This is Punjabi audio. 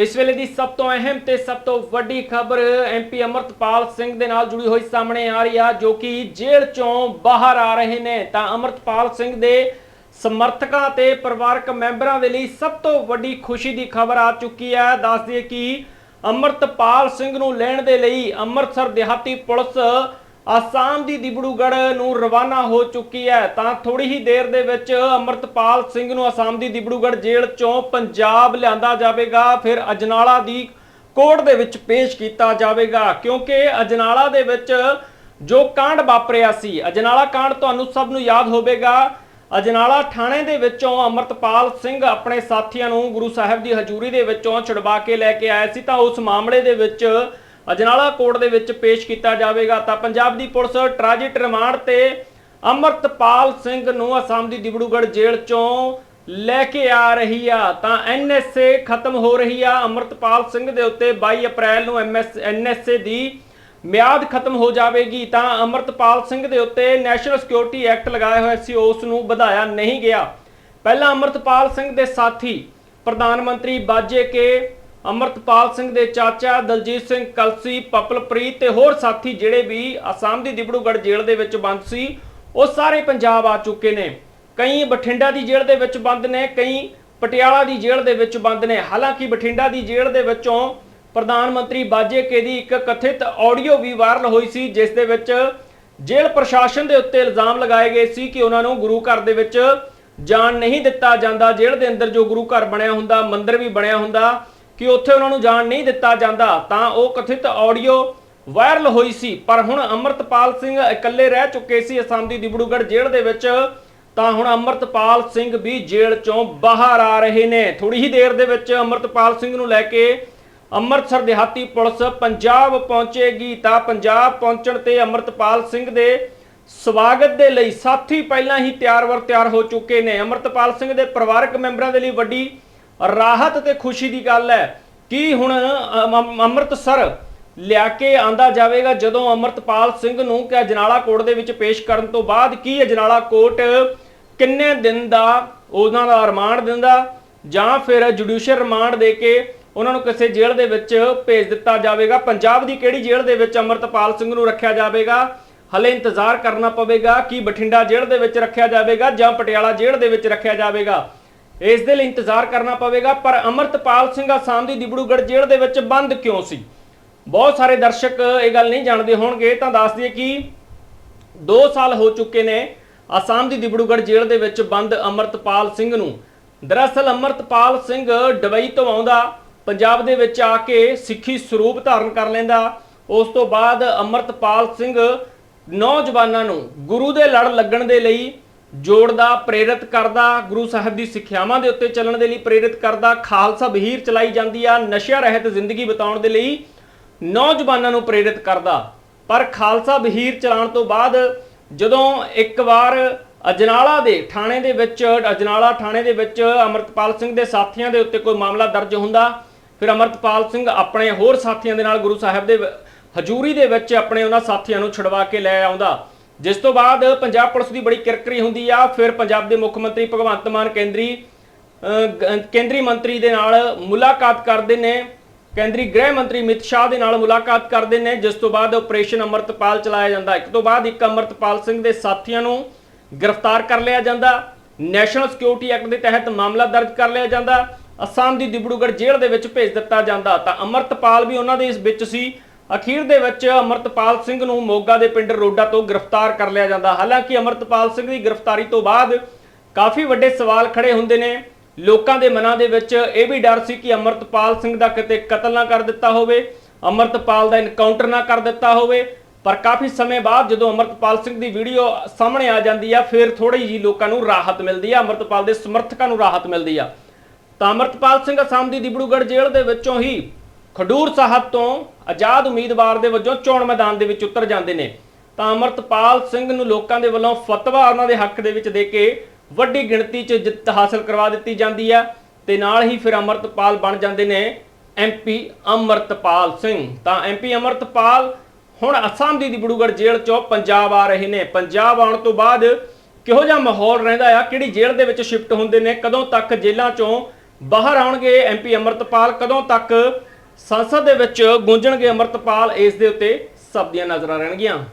ਇਸ ਵੇਲੇ ਦੀ ਸਭ ਤੋਂ ਅਹਿਮ ਤੇ ਸਭ ਤੋਂ ਵੱਡੀ ਖਬਰ ਐਮਪੀ ਅਮਰਤਪਾਲ ਸਿੰਘ ਦੇ ਨਾਲ ਜੁੜੀ ਹੋਈ ਸਾਹਮਣੇ ਆ ਰਹੀ ਆ, ਜੋ ਕਿ ਜੇਲ੍ਹ ਚੋਂ ਬਾਹਰ ਆ ਰਹੇ ਨੇ। ਤਾਂ ਅਮਰਤਪਾਲ ਸਿੰਘ ਦੇ ਸਮਰਥਕਾਂ ਤੇ ਪਰਿਵਾਰਕ ਮੈਂਬਰਾਂ ਦੇ ਲਈ ਸਭ ਤੋਂ ਵੱਡੀ ਖੁਸ਼ੀ ਦੀ ਖਬਰ ਆ ਚੁੱਕੀ ਹੈ ਦੱਸ ਦਈਏ ਕਿ ਅਮਰਤਪਾਲ ਸਿੰਘ ਨੂੰ ਲੈਣ ਦੇ ਲਈ ਅੰਮ੍ਰਿਤਸਰ ਦਿਹਾਤੀ ਪੁਲਿਸ ਆਸਾਮ ਦੀ ਦਿਬੜੂਗੜ ਨੂੰ ਰਵਾਨਾ ਹੋ ਚੁੱਕੀ ਹੈ। ਤਾਂ ਥੋੜੀ ਹੀ ਦੇਰ ਦੇ ਵਿੱਚ ਅਮਰਤਪਾਲ ਸਿੰਘ ਨੂੰ ਆਸਾਮ ਦੀ ਦਿਬੜੂਗੜ ਜੇਲ੍ਹ ਚੋਂ ਪੰਜਾਬ ਲਿਆਂਦਾ ਜਾਵੇਗਾ। ਫਿਰ ਅਜਨਾਲਾ ਦੀ ਕੋਰਟ ਦੇ ਵਿੱਚ ਪੇਸ਼ ਕੀਤਾ ਜਾਵੇਗਾ। ਕਿਉਂਕਿ ਅਜਨਾਲਾ ਦੇ ਵਿੱਚ ਜੋ ਕਾਂਡ ਵਾਪਰਿਆ ਸੀ, ਅਜਨਾਲਾ ਕਾਂਡ ਤੁਹਾਨੂੰ ਸਭ ਨੂੰ ਯਾਦ ਹੋਵੇਗਾ। ਅਜਨਾਲਾ ਥਾਣੇ ਦੇ ਵਿੱਚੋਂ ਅਮਰਤਪਾਲ ਸਿੰਘ ਆਪਣੇ ਸਾਥੀਆਂ ਨੂੰ ਗੁਰੂ ਸਾਹਿਬ ਦੀ ਹਜ਼ੂਰੀ ਦੇ ਵਿੱਚੋਂ ਛੁਡਵਾ ਕੇ ਲੈ ਕੇ ਆਇਆ ਸੀ। ਤਾਂ ਉਸ ਮਾਮਲੇ ਦੇ ਵਿੱਚ ਅਜਨਾਲਾ ਕੋਰਟ ਦੇ ਵਿੱਚ ਪੇਸ਼ ਕੀਤਾ ਜਾਵੇਗਾ। ਤਾਂ ਪੰਜਾਬ ਦੀ ਪੁਲਿਸ ਟ੍ਰਾਂਜਿਟ ਰਿਮਾਂਡ ਤੇ ਅਮਰਤਪਾਲ ਸਿੰਘ ਨੂੰ ਅਸਾਮ ਦੀ ਦਿਬੜੂਗੜ ਜੇਲ੍ਹ ਚੋਂ ਲੈ ਕੇ ਆ ਰਹੀ ਆ। ਤਾਂ ਐਨਐਸਏ ਖਤਮ ਹੋ ਰਹੀ ਆ। ਅਮਰਤਪਾਲ ਸਿੰਘ ਦੇ ਉੱਤੇ 22 ਅਪ੍ਰੈਲ ਨੂੰ ਐਮਐਸ ਐਨਐਸਏ ਦੀ ਮਿਆਦ ਖਤਮ ਹੋ ਜਾਵੇਗੀ। ਤਾਂ ਅਮਰਤਪਾਲ ਸਿੰਘ ਦੇ ਉੱਤੇ ਨੈਸ਼ਨਲ ਸਿਕਿਉਰਿਟੀ ਐਕਟ ਲਗਾਇਆ ਹੋਇਆ ਸੀ। ਉਸ ਨੂੰ ਵਧਾਇਆ ਨਹੀਂ ਗਿਆ। ਪਹਿਲਾਂ ਅਮਰਤਪਾਲ ਸਿੰਘ ਦੇ ਸਾਥੀ ਪ੍ਰਧਾਨ ਮੰਤਰੀ ਬਾਜੇ ਕੇ ਅਮਰਤਪਾਲ ਸਿੰਘ ਦੇ ਚਾਚਾ, ਦਲਜੀਤ ਸਿੰਘ ਕਲਸੀ, ਪਪਲਪ੍ਰੀਤ ਤੇ ਹੋਰ ਸਾਥੀ ਜਿਹੜੇ ਵੀ ਅਸਾਮ ਦੀ ਦਿਬੜੂਗੜ ਜੇਲ੍ਹ ਦੇ ਵਿੱਚ ਬੰਦ ਸੀ, ਉਹ ਸਾਰੇ ਪੰਜਾਬ ਆ ਚੁੱਕੇ ਨੇ। ਕਈ ਬਠਿੰਡਾ ਦੀ ਜੇਲ੍ਹ ਦੇ ਵਿੱਚ ਬੰਦ ਨੇ, ਕਈ ਪਟਿਆਲਾ ਦੀ ਜੇਲ੍ਹ ਦੇ ਵਿੱਚ ਬੰਦ ਨੇ। ਹਾਲਾਂਕਿ ਬਠਿੰਡਾ ਦੀ ਜੇਲ੍ਹ ਦੇ ਵਿੱਚੋਂ ਪ੍ਰਧਾਨ ਮੰਤਰੀ ਬਾਜੇ ਕੇ ਦੀ ਇੱਕ ਕਥਿਤ ਆਡੀਓ ਵੀ ਵਾਇਰਲ ਹੋਈ ਸੀ, ਜਿਸ ਦੇ ਵਿੱਚ ਜੇਲ੍ਹ ਪ੍ਰਸ਼ਾਸਨ ਦੇ ਉੱਤੇ ਇਲਜ਼ਾਮ ਲਗਾਏ ਗਏ ਸੀ ਕਿ ਉਹਨਾਂ ਨੂੰ ਗੁਰੂ ਘਰ ਦੇ ਵਿੱਚ ਜਾਣ ਨਹੀਂ ਦਿੱਤਾ ਜਾਂਦਾ। ਜੇਲ੍ਹ ਦੇ ਅੰਦਰ ਜੋ ਗੁਰੂ ਘਰ ਬਣਿਆ ਹੁੰਦਾ, ਮੰਦਿਰ ਵੀ ਬਣਿਆ ਹੁੰਦਾ ਕਿ ਉੱਥੇ ਉਹਨਾਂ ਨੂੰ ਜਾਣ ਨਹੀਂ ਦਿੱਤਾ ਜਾਂਦਾ, ਤਾਂ ਉਹ ਕਥਿਤ ਆਡੀਓ ਵਾਇਰਲ ਹੋਈ ਸੀ। ਪਰ ਹੁਣ ਅਮਰਤਪਾਲ ਸਿੰਘ ਇਕੱਲੇ ਰਹਿ ਚੁੱਕੇ ਸੀ ਅਸਾਮ ਦੀ ਦਿਬੜੂਗੜ ਜੇਲ੍ਹ ਦੇ ਵਿੱਚ, ਤਾਂ ਹੁਣ ਅਮਰਤਪਾਲ ਸਿੰਘ ਵੀ ਜੇਲ੍ਹ ਚੋਂ ਬਾਹਰ ਆ ਰਹੇ ਨੇ। ਥੋੜੀ ਹੀ ਦੇਰ ਦੇ ਵਿੱਚ ਅਮਰਤਪਾਲ ਸਿੰਘ ਨੂੰ ਲੈ ਕੇ ਅੰਮ੍ਰਿਤਸਰ ਦਿਹਾਤੀ ਪੁਲਿਸ ਪੰਜਾਬ ਪਹੁੰਚੇਗੀ। ਤਾਂ ਪੰਜਾਬ ਪਹੁੰਚਣ ਤੇ ਅਮਰਤਪਾਲ ਸਿੰਘ ਦੇ ਸਵਾਗਤ ਦੇ ਲਈ ਸਾਥੀ ਪਹਿਲਾਂ ਹੀ ਤਿਆਰ-ਵਰ ਤਿਆਰ ਹੋ ਚੁੱਕੇ ਨੇ। ਅਮਰਤਪਾਲ ਸਿੰਘ ਦੇ ਪਰਿਵਾਰਕ ਮੈਂਬਰਾਂ ਦੇ ਲਈ ਵੱਡੀ ਰਾਹਤ ਤੇ ਖੁਸ਼ੀ ਦੀ ਗੱਲ ਹੈ। ਕਿ ਹੁਣ ਅੰਮ੍ਰਿਤਸਰ ਲਿਆ ਕੇ ਆਂਦਾ ਜਾਵੇਗਾ ਜਦੋਂ ਅਮਰਤਪਾਲ ਸਿੰਘ ਨੂੰ ਕਿ ਅਜਨਾਲਾ ਕੋਰਟ ਦੇ ਵਿੱਚ ਪੇਸ਼ ਕਰਨ ਤੋਂ ਬਾਅਦ ਕੀ ਅਜਨਾਲਾ ਕੋਰਟ? ਕਿੰਨੇ ਦਿਨ ਦਾ ਉਹਨਾਂ ਦਾ ਰਿਮਾਂਡ ਦਿੰਦਾ ਜਾਂ ਫਿਰ ਜੁਡੀਸ਼ੀਅਲ ਰਿਮਾਂਡ ਦੇ ਕੇ ਉਹਨਾਂ ਨੂੰ ਕਿਸੇ ਜੇਲ੍ਹ ਦੇ ਵਿੱਚ ਭੇਜ ਦਿੱਤਾ ਜਾਵੇਗਾ? ਪੰਜਾਬ ਦੀ ਕਿਹੜੀ ਜੇਲ੍ਹ ਦੇ ਵਿੱਚ ਅਮਰਤਪਾਲ ਸਿੰਘ ਨੂੰ ਰੱਖਿਆ ਜਾਵੇਗਾ? ਹਲੇ ਇੰਤਜ਼ਾਰ ਕਰਨਾ ਪਵੇਗਾ ਕਿ ਬਠਿੰਡਾ ਜੇਲ੍ਹ ਦੇ ਵਿੱਚ ਰੱਖਿਆ ਜਾਵੇਗਾ ਜਾਂ ਪਟਿਆਲਾ ਜੇਲ੍ਹ ਦੇ ਵਿੱਚ ਰੱਖਿਆ ਜਾਵੇਗਾ? ਇਸ ਦੇ ਲਈ ਇੰਤਜ਼ਾਰ ਕਰਨਾ ਪਵੇਗਾ, ਪਰ ਅਮਰਤਪਾਲ ਸਿੰਘ ਆਸਾਮ ਦੀ ਦਿਬੜੂਗੜ ਜੇਲ੍ਹ ਦੇ ਵਿੱਚ ਬੰਦ ਕਿਉਂ ਸੀ? ਬਹੁਤ ਸਾਰੇ ਦਰਸ਼ਕ ਇਹ ਗੱਲ ਨਹੀਂ ਜਾਣਦੇ ਹੋਣਗੇ, ਤਾਂ ਦੱਸ ਦਈਏ ਕਿ 2 ਸਾਲ ਹੋ ਚੁੱਕੇ ਨੇ ਆਸਾਮ ਦੀ ਦਿਬੜੂਗੜ ਜੇਲ੍ਹ ਦੇ ਵਿੱਚ ਬੰਦ ਅਮਰਤਪਾਲ ਸਿੰਘ ਨੂੰ। ਦਰਅਸਲ ਅਮਰਤਪਾਲ ਸਿੰਘ ਦੁਬਈ ਤੋਂ ਆਉਂਦਾ, ਪੰਜਾਬ ਦੇ ਵਿੱਚ ਆ ਕੇ ਸਿੱਖੀ ਸਰੂਪ ਧਾਰਨ ਕਰ ਲੈਂਦਾ। ਉਸ ਤੋਂ ਬਾਅਦ ਅਮਰਤਪਾਲ ਸਿੰਘ ਨੌਜਵਾਨਾਂ ਨੂੰ ਗੁਰੂ ਦੇ ਲੜ ਲੱਗਣ ਦੇ ਲਈ ਜੋੜਦਾ ਪ੍ਰੇਰਿਤ ਕਰਦਾ, ਗੁਰੂ ਸਾਹਿਬ ਦੀ ਸਿੱਖਿਆਵਾਂ ਦੇ ਉੱਤੇ ਚੱਲਣ ਦੇ ਲਈ ਪ੍ਰੇਰਿਤ ਕਰਦਾ, ਖਾਲਸਾ ਬਹੀਰ ਚਲਾਈ ਜਾਂਦੀ ਆ, ਨਸ਼ਿਆਂ ਰਹਿਤ ਜ਼ਿੰਦਗੀ ਬਿਤਾਉਣ ਦੇ ਲਈ ਨੌਜਵਾਨਾਂ ਨੂੰ ਪ੍ਰੇਰਿਤ ਕਰਦਾ। ਪਰ ਖਾਲਸਾ ਬਹੀਰ ਚਲਾਉਣ ਤੋਂ ਬਾਅਦ ਜਦੋਂ ਇੱਕ ਵਾਰ ਅਜਨਾਲਾ ਦੇ ਥਾਣੇ ਦੇ ਵਿੱਚ, ਅਜਨਾਲਾ ਥਾਣੇ ਦੇ ਵਿੱਚ ਅਮਰਤਪਾਲ ਸਿੰਘ ਦੇ ਸਾਥੀਆਂ ਦੇ ਉੱਤੇ ਕੋਈ ਮਾਮਲਾ ਦਰਜ ਹੁੰਦਾ, ਫਿਰ ਅਮਰਤਪਾਲ ਸਿੰਘ ਆਪਣੇ ਹੋਰ ਸਾਥੀਆਂ ਦੇ ਨਾਲ ਗੁਰੂ ਸਾਹਿਬ ਦੇ ਹਜ਼ੂਰੀ ਦੇ ਵਿੱਚ ਆਪਣੇ ਉਹਨਾਂ ਸਾਥੀਆਂ ਨੂੰ ਛੁਡਵਾ ਕੇ ਲੈ ਆਉਂਦਾ। ਜਿਸ ਤੋਂ ਬਾਅਦ ਪੰਜਾਬ ਪੁਲਿਸ ਦੀ ਬੜੀ ਕਿਰਕਰੀ ਹੁੰਦੀ ਆ, ਫਿਰ ਪੰਜਾਬ ਦੇ ਮੁੱਖ ਮੰਤਰੀ ਭਗਵੰਤ ਮਾਨ ਕੇਂਦਰੀ ਕੇਂਦਰੀ ਮੰਤਰੀ ਦੇ ਨਾਲ ਮੁਲਾਕਾਤ ਕਰਦੇ ਨੇ। ਕੇਂਦਰੀ ਗ੍ਰਹਿ ਮੰਤਰੀ ਅਮਿਤ ਸ਼ਾਹ ਦੇ ਨਾਲ ਮੁਲਾਕਾਤ ਕਰਦੇ ਨੇ, ਜਿਸ ਤੋਂ ਬਾਅਦ ਆਪਰੇਸ਼ਨ ਅਮਰਤਪਾਲ ਚਲਾਇਆ ਜਾਂਦਾ। ਇੱਕ ਤੋਂ ਬਾਅਦ ਇੱਕ ਅਮਰਤਪਾਲ ਸਿੰਘ ਦੇ ਸਾਥੀਆਂ ਨੂੰ ਗ੍ਰਿਫਤਾਰ ਕਰ ਲਿਆ ਜਾਂਦਾ। ਨੈਸ਼ਨਲ ਸਿਕਿਉਰਿਟੀ ਐਕਟ ਦੇ ਤਹਿਤ ਮਾਮਲਾ ਦਰਜ ਕਰ ਲਿਆ ਜਾਂਦਾ। ਅਸਾਮ ਦੀ ਦਿਬੜੂਗੜ ਜੇਲ੍ਹ ਦੇ ਵਿੱਚ ਭੇਜ ਦਿੱਤਾ ਜਾਂਦਾ। ਤਾਂ ਅਮਰਤਪਾਲ ਵੀ ਉਹਨਾਂ ਦੇ ਇਸ ਵਿੱਚ ਸੀ। ਅਖੀਰ ਦੇ ਵਿੱਚ ਅਮਰਤਪਾਲ ਸਿੰਘ ਨੂੰ ਮੋਗਾ ਦੇ ਪਿੰਡ ਰੋਡਾ ਤੋਂ ਗ੍ਰਿਫਤਾਰ ਕਰ ਲਿਆ ਜਾਂਦਾ। ਹਾਲਾਂਕਿ ਅਮਰਤਪਾਲ ਸਿੰਘ ਦੀ ਗ੍ਰਿਫਤਾਰੀ ਤੋਂ ਬਾਅਦ ਕਾਫੀ ਵੱਡੇ ਸਵਾਲ ਖੜੇ ਹੁੰਦੇ ਨੇ। ਲੋਕਾਂ ਦੇ ਮਨਾਂ ਦੇ ਵਿੱਚ ਇਹ ਵੀ ਡਰ ਸੀ ਕਿ ਅਮਰਤਪਾਲ ਸਿੰਘ ਦਾ ਕਿਤੇ ਕਤਲ ਨਾ ਕਰ ਦਿੱਤਾ ਹੋਵੇ, ਅਮਰਤਪਾਲ ਦਾ ਇਨਕਾਊਂਟਰ ਨਾ ਕਰ ਦਿੱਤਾ ਹੋਵੇ। ਪਰ ਕਾਫੀ ਸਮੇਂ ਬਾਅਦ ਜਦੋਂ ਅਮਰਤਪਾਲ ਸਿੰਘ ਦੀ ਵੀਡੀਓ ਸਾਹਮਣੇ ਆ ਜਾਂਦੀ ਆ, ਫਿਰ ਥੋੜੀ ਜੀ ਲੋਕਾਂ ਨੂੰ ਰਾਹਤ ਮਿਲਦੀ ਆ, ਅਮਰਤਪਾਲ ਦੇ ਸਮਰਥਕਾਂ ਨੂੰ ਰਾਹਤ ਮਿਲਦੀ ਆ। ਤਾਂ ਅਮਰਤਪਾਲ ਸਿੰਘ ਅਸਾਮ ਦੀ ਦਿਬੜੂਗੜ ਜੇਲ੍ਹ ਦੇ ਵਿੱਚੋਂ ਹੀ ਖਡੂਰ ਸਾਹਿਬ ਤੋਂ ਆਜ਼ਾਦ ਉਮੀਦਵਾਰ ਦੇ ਵਜੋਂ ਚੋਣ ਮੈਦਾਨ ਦੇ ਵਿੱਚ ਉਤਰ ਜਾਂਦੇ ਨੇ। ਤਾਂ ਅਮਰਤਪਾਲ ਸਿੰਘ ਨੂੰ ਲੋਕਾਂ ਦੇ ਵੱਲੋਂ ਫਤਵਾ ਉਹਨਾਂ ਦੇ ਹੱਕ ਦੇ ਵਿੱਚ ਦੇ ਕੇ ਵੱਡੀ ਗਿਣਤੀ 'ਚ ਜਿੱਤ ਹਾਸਲ ਕਰਵਾ ਦਿੱਤੀ ਜਾਂਦੀ ਹੈ ਤੇ ਨਾਲ ਹੀ ਫਿਰ ਅਮਰਤਪਾਲ ਬਣ ਜਾਂਦੇ ਨੇ ਐਮਪੀ ਅਮਰਤਪਾਲ ਸਿੰਘ। ਤਾਂ ਐਮਪੀ ਅਮਰਤਪਾਲ ਹੁਣ ਅਸਾਮ ਦੀ ਦਿਬੜੂਗੜ ਜੇਲ੍ਹ 'ਚੋਂ ਪੰਜਾਬ ਆ ਰਹੇ ਨੇ। ਪੰਜਾਬ ਆਉਣ ਤੋਂ ਬਾਅਦ ਕਿਹੋ ਜਿਹਾ ਮਾਹੌਲ ਰਹਿੰਦਾ ਆ, ਕਿਹੜੀ ਜੇਲ੍ਹ ਦੇ ਵਿੱਚ ਸ਼ਿਫਟ ਹੁੰਦੇ ਨੇ, ਕਦੋਂ ਤੱਕ ਜੇਲ੍ਹਾਂ 'ਚੋਂ ਬਾਹਰ ਆਉਣਗੇ ਐਮਪੀ ਅਮਰਤਪਾਲ, ਕਦੋਂ ਤੱਕ ਸੰਸਦ ਦੇ ਵਿੱਚ ਗੂੰਜਣਗੇ ਅਮਰਤਪਾਲ ਇਸ ਦੇ ਉੱਤੇ ਸਭ ਦੀਆਂ ਨਜ਼ਰਾਂ ਰਹਿਣਗੀਆਂ।